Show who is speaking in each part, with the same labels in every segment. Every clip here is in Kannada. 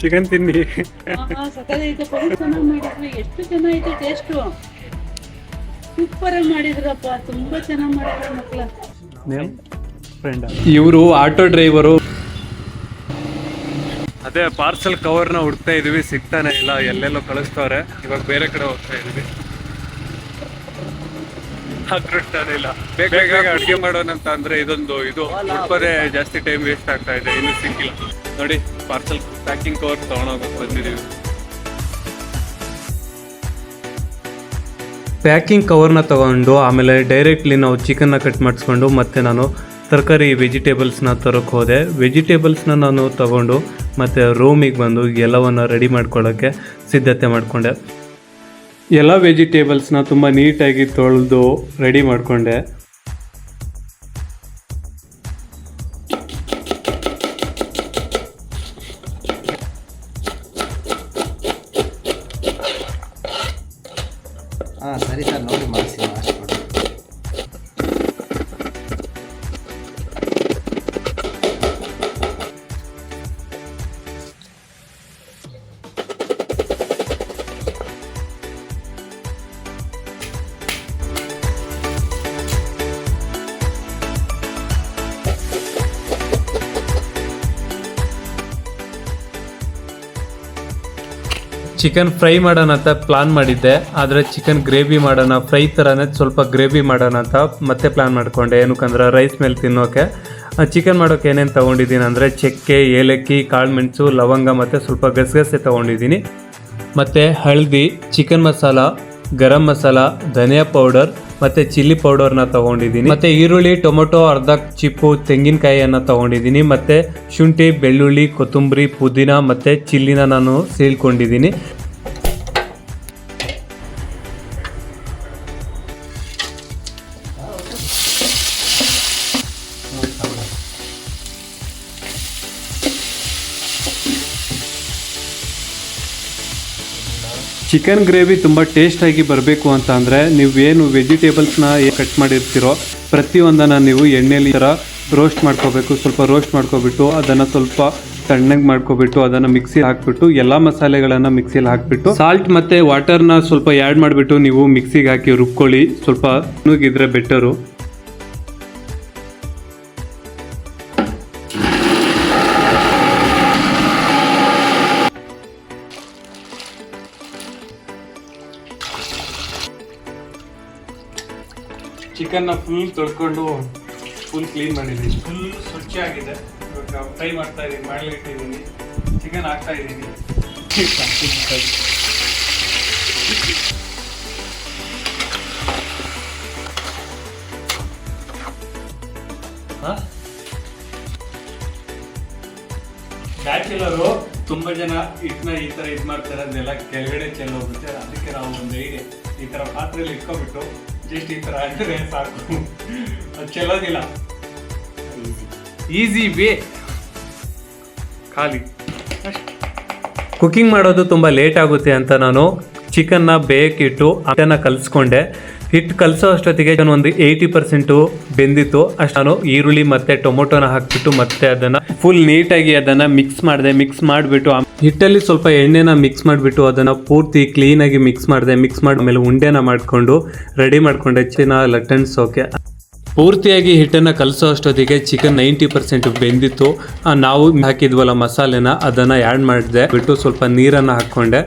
Speaker 1: ಚಿಕನ್ ತಿನ್ನಿ.
Speaker 2: ಎಷ್ಟು ಚೆನ್ನಾಗಿದೆ ಟೇಸ್ಟು ಸೂಪರ್ ಆಗಿ ಮಾಡಿದ್ರಪ್ಪ ತುಂಬಾ ಚೆನ್ನಾಗಿ ಮಾಡಿದ್ರು ಮಕ್ಳು.
Speaker 1: ಫ್ರೆಂಡ್ ಇವರು ಆಟೋ ಡ್ರೈವರು ಅದೇ ಪಾರ್ಸಲ್ ಕವರ್ನ ಹುಡ್ತಾ ಇದೀವಿ ಸಿಗ್ತಾನೆ ಇಲ್ಲ ಎಲ್ಲೆಲ್ಲೋ ಕಳಿಸ್ತವ್ರೆ ಇವಾಗ ಬೇರೆ ಕಡೆ ಹೋಗ್ತಾ ಇದೀವಿ. ಇಲ್ಲ. ಬೇಗ ಬೇಗ ಅಡುಗೆ ಮಾಡೋಣ ಅಂತ ಅಂದ್ರೆ ಇದೊಂದು ಇದು. ಹುಡ್ಕೋದೇ ಜಾಸ್ತಿ ಟೈಮ್ ವೇಸ್ಟ್ ಆಗ್ತಾ ಇದೆ ಇನ್ನು ಸಿಕ್ಕಿಲ್ಲ. ನೋಡಿ ಪಾರ್ಸಲ್ ಪ್ಯಾಕಿಂಗ್ ಕವರ್ ತಗೊಂಡೋಗಕ್ಕೆ ಬಂದಿದ್ದೀವಿ ಪ್ಯಾಕಿಂಗ್ ಕವರ್ನ ತಗೊಂಡು, ಆಮೇಲೆ ಡೈರೆಕ್ಟ್ಲಿ ನಾವು ಚಿಕನ್ನ ಕಟ್ ಮಾಡಿಸ್ಕೊಂಡು ಮತ್ತೆ ನಾನು ತರಕಾರಿ ವೆಜಿಟೇಬಲ್ಸ್ನ ತರೋಕ್ಕೆ ಹೋದೆ. ವೆಜಿಟೇಬಲ್ಸ್ನ ನಾನು ತಗೊಂಡು ಮತ್ತು ರೂಮಿಗೆ ಬಂದು ಎಲ್ಲವನ್ನು ರೆಡಿ ಮಾಡ್ಕೊಳ್ಳೋಕ್ಕೆ ಸಿದ್ಧತೆ ಮಾಡಿಕೊಂಡೆ. ಎಲ್ಲ ವೆಜಿಟೇಬಲ್ಸ್ನ ತುಂಬ ನೀಟಾಗಿ ತೊಳೆದು ರೆಡಿ ಮಾಡಿಕೊಂಡೆ. ಚಿಕನ್ ಫ್ರೈ ಮಾಡೋಣ ಅಂತ ಪ್ಲಾನ್ ಮಾಡಿದ್ದೆ. ಆದರೆ ಚಿಕನ್ ಗ್ರೇವಿ ಮಾಡೋಣ, ಫ್ರೈ ಥರನೇ ಸ್ವಲ್ಪ ಗ್ರೇವಿ ಮಾಡೋಣ ಅಂತ ಮತ್ತೆ ಪ್ಲಾನ್ ಮಾಡಿಕೊಂಡೆ. ಏನಕ್ಕಂದ್ರೆ ರೈಸ್ ಮೇಲೆ ತಿನ್ನೋಕೆ. ಚಿಕನ್ ಮಾಡೋಕೆ ಏನೇನು ತೊಗೊಂಡಿದ್ದೀನಿ ಅಂದರೆ ಚಕ್ಕೆ, ಏಲಕ್ಕಿ ಕಾಳುಮೆಣಸು ಲವಂಗ ಮತ್ತು ಸ್ವಲ್ಪ ಗಸಗಸೆ ತೊಗೊಂಡಿದ್ದೀನಿ. ಮತ್ತು ಹಳದಿ, ಚಿಕನ್ ಮಸಾಲ, ಗರಂ ಮಸಾಲ, ಧನಿಯಾ ಪೌಡರ್ ಮತ್ತು ಚಿಲ್ಲಿ ಪೌಡರ್ನ ತೊಗೊಂಡಿದ್ದೀನಿ. ಮತ್ತು ಈರುಳ್ಳಿ, ಟೊಮೊಟೊ, ಅರ್ಧ ಚಿಪ್ಪು, ತೆಂಗಿನಕಾಯಿಯನ್ನು ತೊಗೊಂಡಿದ್ದೀನಿ. ಮತ್ತು ಶುಂಠಿ, ಬೆಳ್ಳುಳ್ಳಿ, ಕೊತ್ತಂಬರಿ, ಪುದೀನ ಮತ್ತು ಚಿಲ್ಲಿನ ನಾನು ಸೀಳ್ಕೊಂಡಿದ್ದೀನಿ. ಚಿಕನ್ ಗ್ರೇವಿ ತುಂಬ ಟೇಸ್ಟಾಗಿ ಬರಬೇಕು ಅಂತ ಅಂದರೆ ನೀವೇನು ವೆಜಿಟೇಬಲ್ಸ್ನ ಕಟ್ ಮಾಡಿರ್ತೀರೋ ಪ್ರತಿಯೊಂದನ್ನು ನೀವು ಎಣ್ಣೆಲಿ ಥರ ರೋಸ್ಟ್ ಮಾಡ್ಕೋಬೇಕು. ಸ್ವಲ್ಪ ರೋಸ್ಟ್ ಮಾಡ್ಕೊಬಿಟ್ಟು ಅದನ್ನು ಸ್ವಲ್ಪ ತಣ್ಣಗೆ ಮಾಡ್ಕೊಬಿಟ್ಟು ಅದನ್ನು ಮಿಕ್ಸಿ ಹಾಕ್ಬಿಟ್ಟು ಎಲ್ಲ ಮಸಾಲೆಗಳನ್ನು ಮಿಕ್ಸಿಲಿ ಹಾಕ್ಬಿಟ್ಟು ಸಾಲ್ಟ್ ಮತ್ತು ವಾಟರ್ನ ಸ್ವಲ್ಪ ಆ್ಯಡ್ ಮಾಡಿಬಿಟ್ಟು ನೀವು ಮಿಕ್ಸಿಗೆ ಹಾಕಿ ರುಬ್ಕೊಳ್ಳಿ. ಸ್ವಲ್ಪ ನುಗ್ಗಿದ್ರೆ ಬೆಟರು ಚಿಕನ್ನ ಫುಲ್ ತೊಳ್ಕೊಂಡು ಫುಲ್ ಕ್ಲೀನ್ ಮಾಡಿದ್ದೀನಿ. ಫುಲ್ ಸ್ವಚ್ಛಾಗಿದೆ ಇವಾಗ ಫ್ರೈ ಮಾಡ್ತಾ ಇದ್ದೀನಿ ಮಾಡಲಿಟ್ಟಿದ್ದೀನಿ ಚಿಕನ್ ಹಾಕ್ತಾ ಇದ್ದೀನಿ ಬ್ಯಾಚುಲರು ತುಂಬ ಜನ ಹಿಟ್ಟನ್ನ ಈ ಥರ ಇದು ಮಾಡ್ತಾರೆ ಅದನ್ನೆಲ್ಲ ಕೆಳಗಡೆ ಚೆಲ್ಲೋಗುತ್ತೆ ಅದಕ್ಕೆ ನಾವು ಒಂದು ಐಡಿಯಾ ಈ ಥರ ಪಾತ್ರೆಯಲ್ಲಿ ಇಟ್ಕೊಬಿಟ್ಟು ಜಸ್ಟ್ ಈ ಥರ ಹಾಕಿದ್ರೆ ಸಾಕು. ಅದು ಚೆಲ್ಲೋದಿಲ್ಲ ಈಸಿ ವೇ ಖಾಲಿ. ಕುಕಿಂಗ್ ಮಾಡೋದು ತುಂಬ ಲೇಟ್ ಆಗುತ್ತೆ ಅಂತ ನಾನು ಚಿಕನ್ನ ಬೇಕಿಟ್ಟು ಅದನ್ನು ಕಲಿಸ್ಕೊಂಡೆ. ಹಿಟ್ಟು ಕಲಸೋ ಅಷ್ಟೊತ್ತಿಗೆ ನಾನು ಒಂದು ಏಯ್ಟಿ ಪರ್ಸೆಂಟು ಬೆಂದಿತ್ತು. ಅಷ್ಟು ನಾನು ಈರುಳ್ಳಿ ಮತ್ತೆ ಟೊಮೊಟೊನ ಹಾಕ್ಬಿಟ್ಟು ಮತ್ತೆ ಅದನ್ನ ಫುಲ್ ನೀಟಾಗಿ ಅದನ್ನ ಮಿಕ್ಸ್ ಮಾಡಿದೆ ಮಿಕ್ಸ್ ಮಾಡಿಬಿಟ್ಟು ಹಿಟ್ಟಲ್ಲಿ ಸ್ವಲ್ಪ ಎಣ್ಣೆನ ಮಿಕ್ಸ್ ಮಾಡಿಬಿಟ್ಟು ಅದನ್ನ ಪೂರ್ತಿ ಕ್ಲೀನಾಗಿ ಮಿಕ್ಸ್ ಮಾಡಿದೆ ಮಿಕ್ಸ್ ಮಾಡಿ ಮೇಲೆ ಉಂಡೆನ ಮಾಡಿಕೊಂಡು ರೆಡಿ ಮಾಡಿಕೊಂಡೆ. ಚಿನ್ನ ಲಟ್ಟಣಿಸೋಕೆ ಪೂರ್ತಿಯಾಗಿ ಹಿಟ್ಟನ್ನು ಕಲಸೋ ಅಷ್ಟೊತ್ತಿಗೆ ಚಿಕನ್ ನೈಂಟಿ ಪರ್ಸೆಂಟ್ ಬೆಂದಿತ್ತು. ನಾವು ಹಾಕಿದ್ವಲ್ಲ ಮಸಾಲೆನ, ಅದನ್ನ ಆ್ಯಡ್ ಮಾಡಿದೆ, ಬಿಟ್ಟು ಸ್ವಲ್ಪ ನೀರನ್ನು ಹಾಕ್ಕೊಂಡೆ.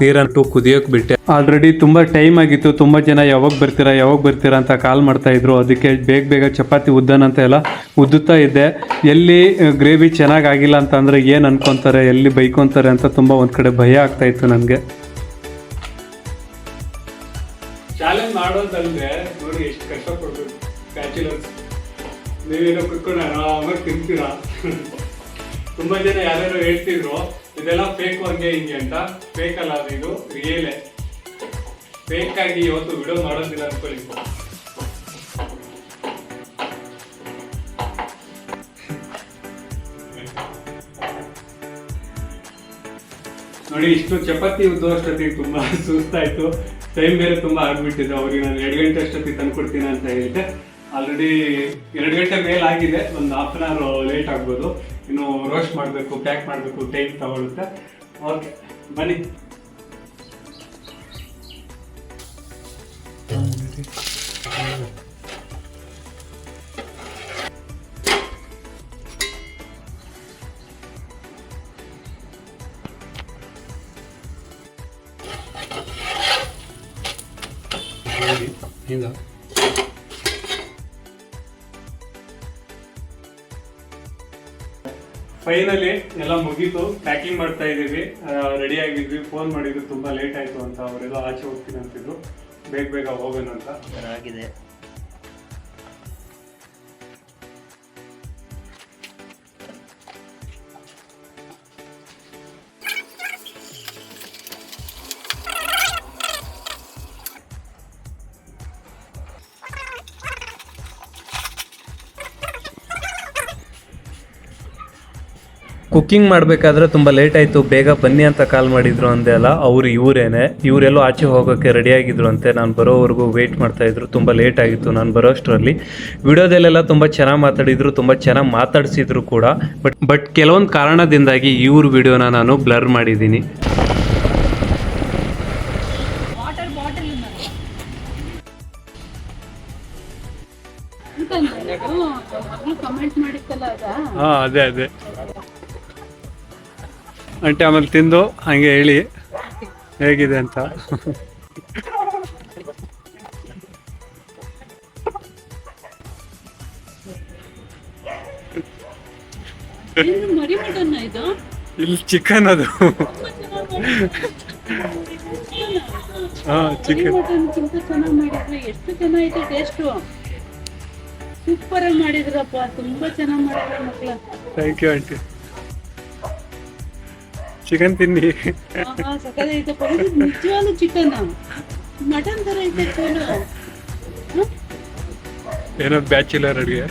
Speaker 1: ನೀರನ್ನು ಕುದಿಯೋಕೆ ಬಿಟ್ಟೆ. ಆಲ್ರೆಡಿ ತುಂಬ ಟೈಮ್ ಆಗಿತ್ತು, ತುಂಬ ಜನ ಯಾವಾಗ ಬರ್ತೀರಾ ಯಾವಾಗ ಬರ್ತೀರಾ ಅಂತ ಕಾಲ್ ಮಾಡ್ತಾ ಇದ್ರು. ಅದಕ್ಕೆ ಬೇಗ ಬೇಗ ಚಪಾತಿ ಉದ್ದನಂತ ಎಲ್ಲ ಉದ್ದುತ್ತಾ ಇದ್ದೆ. ಎಲ್ಲಿ ಗ್ರೇವಿ ಚೆನ್ನಾಗಿ ಆಗಿಲ್ಲ ಅಂತ ಅಂದ್ರೆ ಏನು ಅನ್ಕೊತಾರೆ, ಎಲ್ಲಿ ಬೈಕೊಂತಾರೆ ಅಂತ ತುಂಬ ಒಂದು ಕಡೆ ಭಯ ಆಗ್ತಾ ಇತ್ತು ನನಗೆ. ಚಾಲೆಂಜ್ ಮಾಡೋದಂದ್ರೆ ನೋಡಿ ಎಷ್ಟು ಕಷ್ಟಪಡ್ಬೇಕು. ಬ್ಯಾಚುಲರ್ಸ್. ನೀವೇನೋ ಕುತ್ಕೊಂಡು ಆರಾಮಾಗಿ ತಿಂತೀರಾ? ತುಂಬಾ ಜನ ಯಾರ್ಯಾರು ಹೇಳ್ತಿದ್ರು, ಇದೆಲ್ಲ ಫೇಕ್ ಹಂಗೆ ಹಿಂಗೆ ಅಂತ. ಫೇಕ್ ಅಲ್ಲ ಅದು ಇದು ರಿಯಲೇ ಫೇಕ್ ಆಗಿ ಇವತ್ತು ವಿಡಿಯೋ ಮಾಡೋದಿಲ್ಲ ಅನ್ಕೊಳ್ಳಿ. ನೋಡಿ, ಇಷ್ಟು ಚಪಾತಿ ಉದ್ದೋ ಅಷ್ಟೊತ್ತಿಗೆ ತುಂಬಾ ಸುಸ್ತಾಯ್ತು. ಟೈಮ್ ಬೇರೆ ತುಂಬಾ ಆಗ್ಬಿಟ್ಟಿದೆ. ಅವ್ರಿಗೆ ನಾನು ಎರಡು ಗಂಟೆ ಅಷ್ಟೊತ್ತಿಗೆ ತಂದ್ಕೊಡ್ತೀನಿ ಅಂತ ಹೇಳಿದ್ದೆ. ಆಲ್ರೆಡಿ ಎರಡು ಗಂಟೆ ಮೇಲೆ ಆಗಿದೆ. ಒಂದು ಹಾಫ್ ಅನ್ ಅವರ್ ಲೇಟ್ ಆಗ್ಬೋದು. ಇನ್ನು ರೋಸ್ಟ್ ಮಾಡಬೇಕು ಪ್ಯಾಕ್ ಮಾಡಬೇಕು ಟೈಮ್ ತಗೊಳುತ್ತೆ. ಓಕೆ ಬನ್ನಿ. ಹಿಂಗ. ಫೈನಲಿ ಎಲ್ಲ ಮುಗೀತು. ಪ್ಯಾಕಿಂಗ್ ಮಾಡ್ತಾ ಇದೀವಿ ರೆಡಿ ಆಗಿದ್ವಿ. ಫೋನ್ ಮಾಡಿದ್ರು. ತುಂಬಾ ಲೇಟ್ ಆಯ್ತು ಅಂತ. ಅವರೆಲ್ಲ ಆಚೆ ಹೋಗ್ತೀನಿ ಅಂತಿದ್ರು. ಬೇಗ ಬೇಗ ಹೋಗೋಣ ಅಂತ.
Speaker 3: ಆಗಿದೆ.
Speaker 1: ಕುಕ್ಕಿಂಗ್ ಮಾಡಬೇಕಾದ್ರೆ ತುಂಬ ಲೇಟ್ ಆಯಿತು ಬೇಗ ಬನ್ನಿ ಅಂತ ಕಾಲ್ ಮಾಡಿದ್ರು ಅಂದೆ ಅಲ್ಲ ಅವ್ರು ಇವರೇನೆ. ಇವರೆಲ್ಲೋ ಆಚೆ ಹೋಗೋಕ್ಕೆ ರೆಡಿ ಆಗಿದ್ರು ಅಂತೆ. ನಾನು ಬರೋವರೆಗೂ ವೆಯ್ಟ್ ಮಾಡ್ತಾ ಇದ್ರು ತುಂಬ ಲೇಟ್ ಆಗಿತ್ತು ನಾನು ಬರೋಷ್ಟರಲ್ಲಿ. ವಿಡಿಯೋದಲ್ಲೆಲ್ಲ ತುಂಬ ಚೆನ್ನಾಗಿ ಮಾತಾಡಿದ್ರು ತುಂಬ ಚೆನ್ನಾಗಿ ಮಾತಾಡಿಸಿದ್ರು ಕೂಡ. ಬಟ್ ಬಟ್ ಕೆಲವೊಂದು ಕಾರಣದಿಂದಾಗಿ ಇವ್ರ ವಿಡಿಯೋನ ನಾನು ಬ್ಲರ್ ಮಾಡಿದ್ದೀನಿ. ಹಾಂ ಅದೇ ಅದೇ. ಅಂಟೆ ಆಮೇಲೆ ತಿಂದು ಹಂಗೆ ಹೇಳಿ ಹೇಗಿದೆ ಅಂತ. ಇಲ್ಲಿ ಚಿಕನ್ ಅದು. ಹಾಂ
Speaker 2: ಚಿಕನ್ ಎಷ್ಟು ಟೇಸ್ಟು ಸೂಪರ್ ಆಗಿ ಮಾಡಿದ್ರಪ್ಪ ತುಂಬಾ ಚೆನ್ನಾಗಿ ಮಾಡಿದ್ರ ಮಕ್ಕಳ
Speaker 1: ಥ್ಯಾಂಕ್ ಯು ಆಂಟಿ ಚಿಕನ್ ತಿನ್ನಿ.
Speaker 2: ಆಹಾ ಸಕ್ಕದೈತಪ್ಪ ಇದು ನಿಜವಾಗ್ಲೂ ಚಿಕನ್ ಮಟನ್ ತರ ಐತೆ ಚಲೋ?
Speaker 1: ಏನೋ ಬ್ಯಾಚುಲರ್ ಅಡುಗೆ.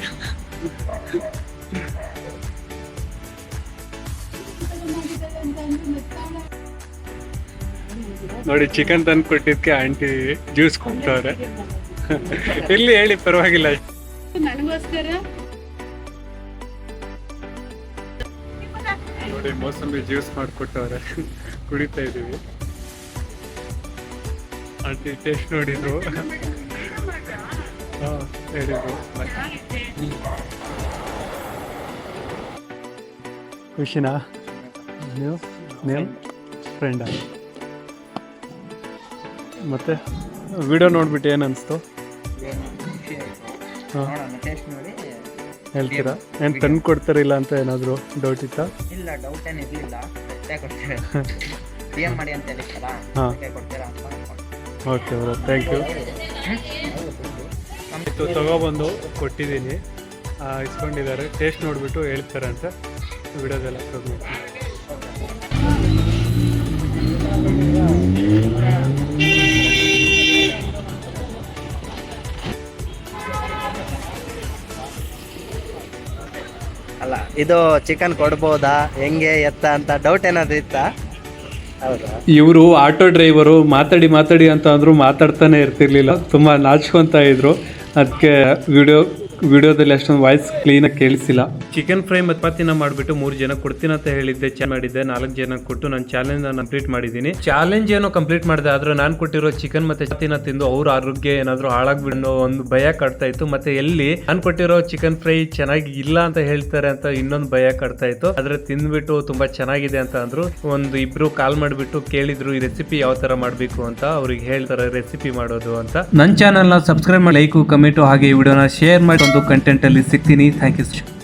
Speaker 1: ನೋಡಿ ಚಿಕನ್ ತಂದು ಕೊಟ್ಟಿದ್ಕೆ ಆಂಟಿ ಜ್ಯೂಸ್ ಕೊಡ್ತವ್ರೆ. ಇಲ್ಲಿ ಹೇಳಿ ಪರವಾಗಿಲ್ಲ.
Speaker 2: ನನಗೋಸ್ಕರ
Speaker 1: ನೋಡಿ ಮೋಸಂಬಿ ಜ್ಯೂಸ್ ಮಾಡಿಕೊಟ್ಟವ್ರೆ. ಕುಡಿತಾ ಇದೀವಿ. ಆಂಟಿ ಟೇಸ್ಟ್ ನೋಡಿದ್ರು ಹಾಂ ಹೇಳಿದ್ರು ಖುಷಿನಾ? ನೀವು? ನೇಮ್ ಫ್ರೆಂಡ ಮತ್ತೆ? ವಿಡಿಯೋ ನೋಡ್ಬಿಟ್ಟು ಏನು ಅನಿಸ್ತು? ಹಾಂ.
Speaker 3: ನೋಡೋಣ ಟೇಸ್ಟ್ ನೋಡಿ.
Speaker 1: ಹೇಳ್ತೀರಾ? ಏನು ತಂದು ಕೊಡ್ತಾರಿಲ್ಲ ಅಂತ ಏನಾದರೂ ಡೌಟ್ ಇತ್ತಾ?
Speaker 3: ಇಲ್ಲ ಡೌಟ್ ಏನು ಇರಲಿಲ್ಲ. ಅಷ್ಟೇ ಕೊಡ್ತೀರಾ. ಪಿ ಎಂ ಮಾಡಿ ಅಂತ
Speaker 1: ಹಾ.
Speaker 3: ಕೊಡ್ತೀರಾ ಅಂತ ಅನ್ಕೊಂಡೆ.
Speaker 1: ಓಕೆ ಬ್ರೋ ಥ್ಯಾಂಕ್ ಯು ಇತ್ತು ತಗೊಬಂದು ಕೊಟ್ಟಿದ್ದೀನಿ. ಇಸ್ಕೊಂಡಿದ್ದಾರೆ. ಟೇಸ್ಟ್ ನೋಡಿಬಿಟ್ಟು ಹೇಳ್ತಾರೆ ಅಂತ ವಿಡಿಯೋದೆಲ್ಲ ಅಪ್ಲೋಡ್ ಮಾಡ್ತೀನಿ.
Speaker 3: ಅಲ್ಲ, ಇದು ಚಿಕನ್ ಕೊಡ್ಬೋದಾ? ಹೆಂಗೆ ಎತ್ತ ಅಂತ ಡೌಟ್ ಏನಾದ್ರು ಇತ್ತ?
Speaker 1: ಇವರು ಆಟೋ ಡ್ರೈವರು ಮಾತಾಡಿ ಮಾತಾಡಿ ಅಂತ ಅಂದ್ರು ಮಾತಾಡ್ತಾನೆ ಇರ್ತಿರ್ಲಿಲ್ಲ. ತುಂಬಾ ನಾಚ್ಕೊಂತ ಇದ್ರು. ಅದಕ್ಕೆ ವಿಡಿಯೋ ವಿಡಿಯೋದಲ್ಲಿ ಅಷ್ಟೊಂದು ವಾಯ್ಸ್ ಕ್ಲೀನಾಗಿ ಕೇಳಿಸಿಲ್ಲ. ಚಿಕನ್ ಫ್ರೈ ಮತ್ತೆ ಚಪಾತಿನ ಮಾಡಿಬಿಟ್ಟು ಮೂರು ಜನ ಕೊಡ್ತೀನಿ ಅಂತ ಹೇಳಿದ್ದೆ ಚೆನ್ನ ಮಾಡಿದ್ದೆ, ನಾಲ್ಕು ಜನ ಕೊಟ್ಟು ನಾನು ಚಾಲೆಂಜ್ ಕಂಪ್ಲೀಟ್ ಮಾಡಿದ್ದೀನಿ. ಚಾಲೆಂಜ್ ಏನೋ ಕಂಪ್ಲೀಟ್ ಮಾಡಿದೆ, ಆದ್ರೆ ನಾನು ಕೊಟ್ಟಿರೋ ಚಿಕನ್ ಮತ್ತೆ ಚಪಾತಿನ ತಿಂದು ಅವ್ರ ಆರೋಗ್ಯ ಏನಾದರೂ ಹಾಳಾಗ್ಬಿಡೋ ಒಂದು ಭಯ ಕಾಡ್ತಾ ಇತ್ತು. ಮತ್ತೆ ಎಲ್ಲಿ ನಾನು ಕೊಟ್ಟಿರೋ ಚಿಕನ್ ಫ್ರೈ ಚೆನ್ನಾಗಿ ಇಲ್ಲ ಅಂತ ಹೇಳ್ತಾರೆ ಅಂತ ಇನ್ನೊಂದು ಭಯ ಕಾಡ್ತಾ ಇತ್ತು. ಆದ್ರೆ ತಿಂದ್ಬಿಟ್ಟು ತುಂಬಾ ಚೆನ್ನಾಗಿದೆ ಅಂತ ಅಂದ್ರು. ಒಂದು ಇಬ್ರು ಕಾಲ್ ಮಾಡಿಬಿಟ್ಟು ಕೇಳಿದ್ರು, ಈ ರೆಸಿಪಿ ಯಾವ ತರ ಮಾಡಬೇಕು ಅಂತ? ಅವ್ರಿಗೆ ಹೇಳ್ತಾರೆ ರೆಸಿಪಿ ಮಾಡೋದು ಅಂತ. ನನ್ನ ಚಾನಲ್ನ ಸಬ್ಸ್ಕ್ರೈಬ್ ಮಾಡಿ ಲೈಕು ಕಮೆಂಟು ಹಾಗೆ ಈ ವಿಡಿಯೋನ ಶೇರ್ ಮಾಡಿ. ಒಂದು ಕಂಟೆಂಟ್ ಅಲ್ಲಿ ಸಿಗ್ತೀನಿ ಥ್ಯಾಂಕ್ ಯು